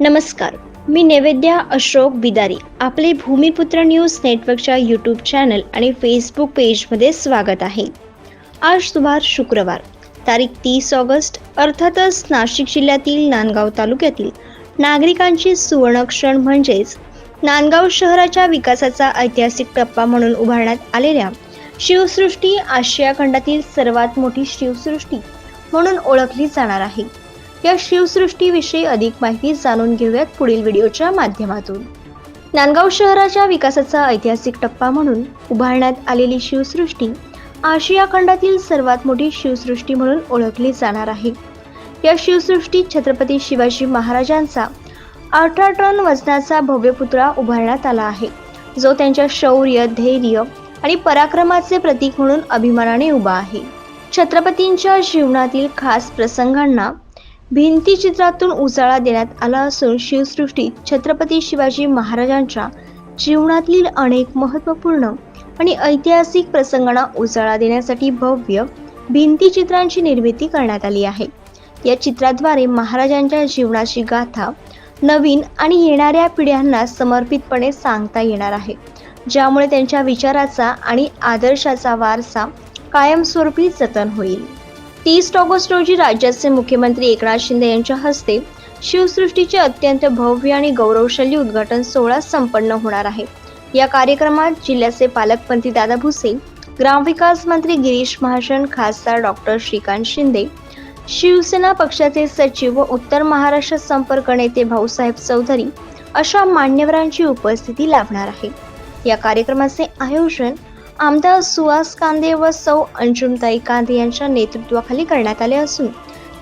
नमस्कार. मी नैवेद्या अशोक बिदारी. आपले भूमिपुत्र न्यूज नेटवर्कच्या यूट्यूब चॅनल आणि फेसबुक पेजमध्ये स्वागत आहे. आज दुपार शुक्रवार तारीख तीस ऑगस्ट अर्थातच नाशिक जिल्ह्यातील नांदगाव तालुक्यातील नागरिकांची सुवर्णक्षण म्हणजेच नांदगाव शहराच्या विकासाचा ऐतिहासिक टप्पा म्हणून उभारण्यात आलेल्या शिवसृष्टी आशिया खंडातील सर्वात मोठी शिवसृष्टी म्हणून ओळखली जाणार आहे. या शिवसृष्टीविषयी अधिक माहिती जाणून घेऊयात पुढील व्हिडिओच्या माध्यमातून. नांदगाव शहराच्या विकासाचा ऐतिहासिक टप्पा म्हणून उभारण्यात आलेली शिवसृष्टी आशिया खंडातील सर्वात मोठी शिवसृष्टी म्हणून ओळखली जाणार आहे. या शिवसृष्टीत छत्रपती शिवाजी महाराजांचा अठरा टन वजनाचा भव्य पुतळा उभारण्यात आला आहे. जो त्यांच्या शौर्य धैर्य आणि पराक्रमाचे प्रतीक म्हणून अभिमानाने उभा आहे. छत्रपतींच्या जीवनातील खास प्रसंगांना भिंतीचित्रातून उजाळा देण्यात आला असून शिवसृष्टीत छत्रपती शिवाजी महाराजांच्या जीवनातील अनेक महत्त्वपूर्ण आणि ऐतिहासिक प्रसंगांना उजाळा देण्यासाठी भव्य भिंतीचित्रांची निर्मिती करण्यात आली आहे. या चित्राद्वारे महाराजांच्या जीवनाची गाथा नवीन आणि येणाऱ्या पिढ्यांना समर्पितपणे सांगता येणार आहे. ज्यामुळे त्यांच्या विचाराचा आणि आदर्शाचा वारसा कायमस्वरूपी जतन होईल. तीस ऑगस्ट रोजी राज्याचे मुख्यमंत्री एकनाथ शिंदे यांच्या हस्ते शिवसृष्टीचे अत्यंत भव्य आणि गौरवशाली उद्घाटन सोहळा संपन्न होणार आहे. या कार्यक्रमात जिल्ह्याचे पालकमंत्री दादा भुसे ग्रामविकास मंत्री गिरीश महाजन खासदार डॉक्टर श्रीकांत शिंदे शिवसेना पक्षाचे सचिव व उत्तर महाराष्ट्र संपर्क नेते भाऊसाहेब चौधरी अशा मान्यवरांची उपस्थिती लाभणार आहे. या कार्यक्रमाचे आयोजन आमदार सुहास कांदे व सौ अंजुमताई कांदे यांच्या नेतृत्वाखाली करण्यात आले असून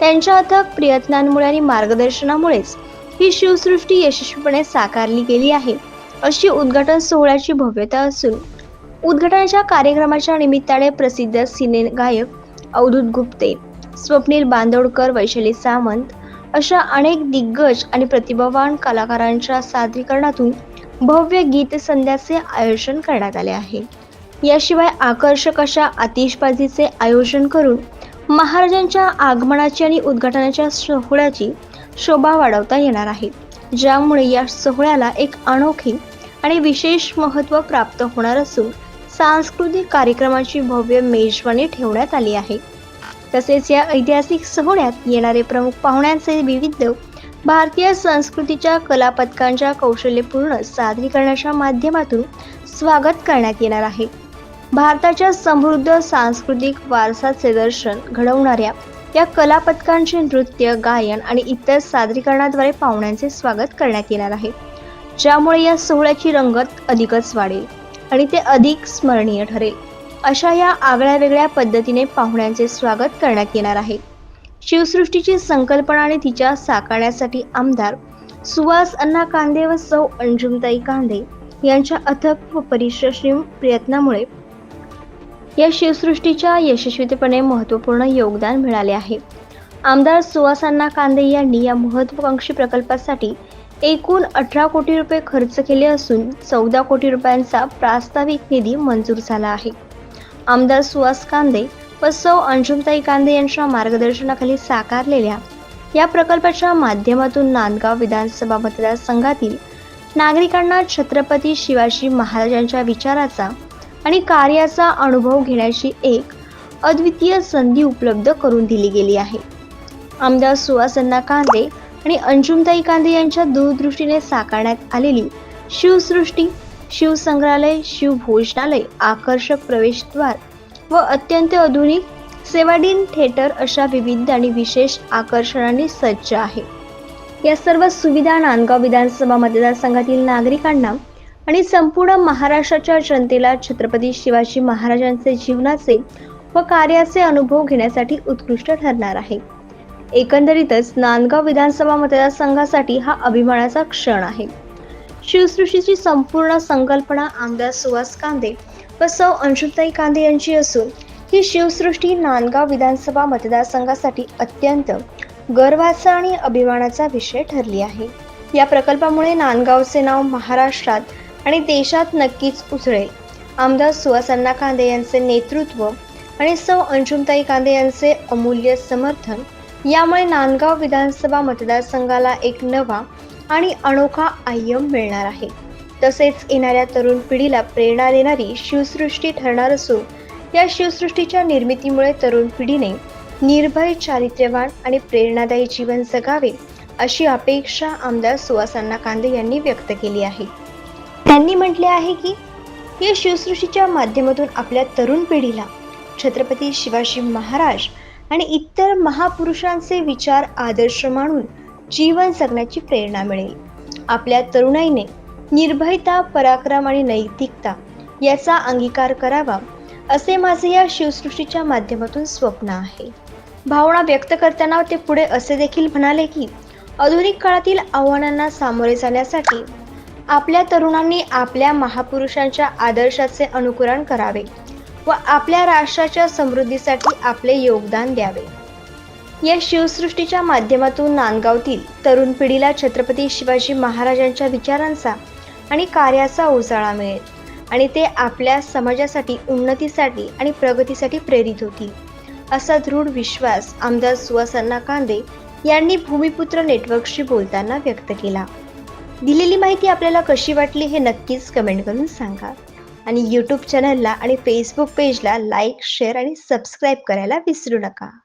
त्यांच्या अथक प्रयत्नांमुळे आणि मार्गदर्शनामुळेच ही शिवसृष्टी यशस्वीपणे साकारली गेली आहे. अशी उद्घाटन सोहळ्याची भव्यता असून उद्घाटनाच्या कार्यक्रमाच्या निमित्ताने प्रसिद्ध सिने गायक अवधूत गुप्ते स्वप्नील बांदोडकर वैशाली सामंत अशा अनेक दिग्गज आणि प्रतिभावान कलाकारांच्या सादरीकरणातून भव्य गीत संध्याचे आयोजन करण्यात आले आहे. याशिवाय आकर्षक अशा आतिषबाजीचे आयोजन करून महाराजांच्या आगमनाची आणि उद्घाटनाच्या सोहळ्याची शोभा वाढवता येणार आहे. ज्यामुळे या सोहळ्याला एक अनोखी आणि विशेष महत्त्व प्राप्त होणार असून सांस्कृतिक कार्यक्रमाची भव्य मेजवानी ठेवण्यात आली आहे. तसेच या ऐतिहासिक सोहळ्यात येणारे प्रमुख पाहुण्यांचे विविध भारतीय संस्कृतीच्या कलापथकांच्या कौशल्यपूर्ण सादरीकरणाच्या माध्यमातून स्वागत करण्यात येणार आहे. भारताच्या समृद्ध सांस्कृतिक वारसाचे दर्शन घडवणाऱ्या या कलापथकांचे नृत्य गायन आणि इतर सादरीकरणाद्वारे पाहुण्यांचे स्वागत करण्यात येणार आहे. ज्यामुळे या सोहळ्याची रंगत अधिकच वाढेल आणि ते अधिक स्मरणीय ठरेल. अशा या आगळ्या वेगळ्या पद्धतीने पाहुण्यांचे स्वागत करण्यात येणार आहे. शिवसृष्टीची संकल्पना आणि तिच्या साकारण्यासाठी आमदार सुहास अण्णा कांदे व सौ अंजुमताई कांदे यांच्या अथक व परिश्रम प्रयत्नामुळे या शिवसृष्टीच्या यशस्वीतेपणे महत्त्वपूर्ण योगदान मिळाले आहे. आमदार सुवासांना कांदे यांनी या महत्वाकांक्षी प्रकल्पासाठी एकूण अठरा कोटी रुपये खर्च केले असून चौदा कोटी रुपयांचा प्रास्ताविक निधी मंजूर झाला आहे. आमदार सुहास कांदे व सौ अंशुमताई कांदे यांच्या मार्गदर्शनाखाली साकारलेल्या या प्रकल्पाच्या माध्यमातून नांदगाव विधानसभा मतदारसंघातील नागरिकांना छत्रपती शिवाजी महाराजांच्या विचाराचा आणि कार्याचा अनुभव घेण्याची एक अद्वितीय संधी उपलब्ध करून दिली गेली आहे. आमदार सुहासन्ना कांदे आणि अंजुमताई कांदे यांच्या दूरदृष्टीने साकारण्यात आलेली शिवसृष्टी शिवसंग्रहालय शिवभोजनालय आकर्षक प्रवेशद्वार व अत्यंत आधुनिक सेवाडीन थिएटर अशा विविध आणि विशेष आकर्षणांनी सज्ज आहे. या सर्व सुविधा नांदगाव विधानसभा मतदारसंघातील नागरिकांना आणि संपूर्ण महाराष्ट्राच्या जनतेला छत्रपती शिवाजी महाराजांचे जीवनाचे व कार्याचे अनुभव घेण्यासाठी उत्कृष्ट ठरणार आहे. एकंदरीतच नांदगाव विधानसभा मतदारसंघासाठी हा अभिमानाचा क्षण आहे. शिवसृष्टीची संपूर्ण संकल्पना आमदार सुहास कांदे व सौ अंशुताई कांदे यांची असून ही शिवसृष्टी नांदगाव विधानसभा मतदारसंघासाठी अत्यंत गर्वाचा आणि अभिमानाचा विषय ठरली आहे. या प्रकल्पामुळे नांदगावचे नाव महाराष्ट्रात आणि देशात नक्कीच उसळेल. आमदार सुहासन्ना कांदे यांचे नेतृत्व आणि सौ अंशुमताई कांदे यांचे अमूल्य समर्थन यामुळे नांदगाव विधानसभा मतदारसंघाला एक नवा आणि अनोखा आय्यम मिळणार आहे. तसेच येणाऱ्या तरुण पिढीला प्रेरणा देणारी शिवसृष्टी ठरणार असून या शिवसृष्टीच्या निर्मितीमुळे तरुण पिढीने निर्भय चारित्र्यवान आणि प्रेरणादायी जीवन जगावे अशी अपेक्षा आमदार सुहासांना कांदे यांनी व्यक्त केली आहे. त्यांनी म्हटले आहे की या शिवसृष्टीच्या माध्यमातून आपल्या तरुण पिढीला छत्रपती शिवाजी महाराज आणि इतर महापुरुषांचे विचार आदर्श मानून जीवन जगण्याची प्रेरणा मिळेल. आपल्या तरुणाईने निर्भयता पराक्रम आणि नैतिकता याचा अंगीकार करावा असे माझे या शिवसृष्टीच्या माध्यमातून स्वप्न आहे. भावना व्यक्त करताना ते पुढे असे देखील म्हणाले की आधुनिक काळातील आव्हानांना सामोरे जाण्यासाठी आपल्या तरुणांनी आपल्या महापुरुषांच्या आदर्शाचे अनुकरण करावे व आपल्या राष्ट्राच्या समृद्धीसाठी आपले योगदान द्यावे. या शिवसृष्टीच्या माध्यमातून नांदगावतील तरुण पिढीला छत्रपती शिवाजी महाराजांच्या विचारांचा आणि कार्याचा उजाळा मिळेल आणि ते आपल्या समाजासाठी उन्नतीसाठी आणि प्रगतीसाठी प्रेरित होतील असा दृढ विश्वास आमदार सुवासन्ना कांदे यांनी भूमिपुत्र नेटवर्कशी बोलताना व्यक्त केला. दिलेली माहिती आपल्याला कशी वाटली हे नक्कीच कमेंट करून सांगा. आणि यूट्यूब चॅनलला आणि फेसबुक पेजला लाईक शेअर आणि सबस्क्राईब करायला विसरू नका.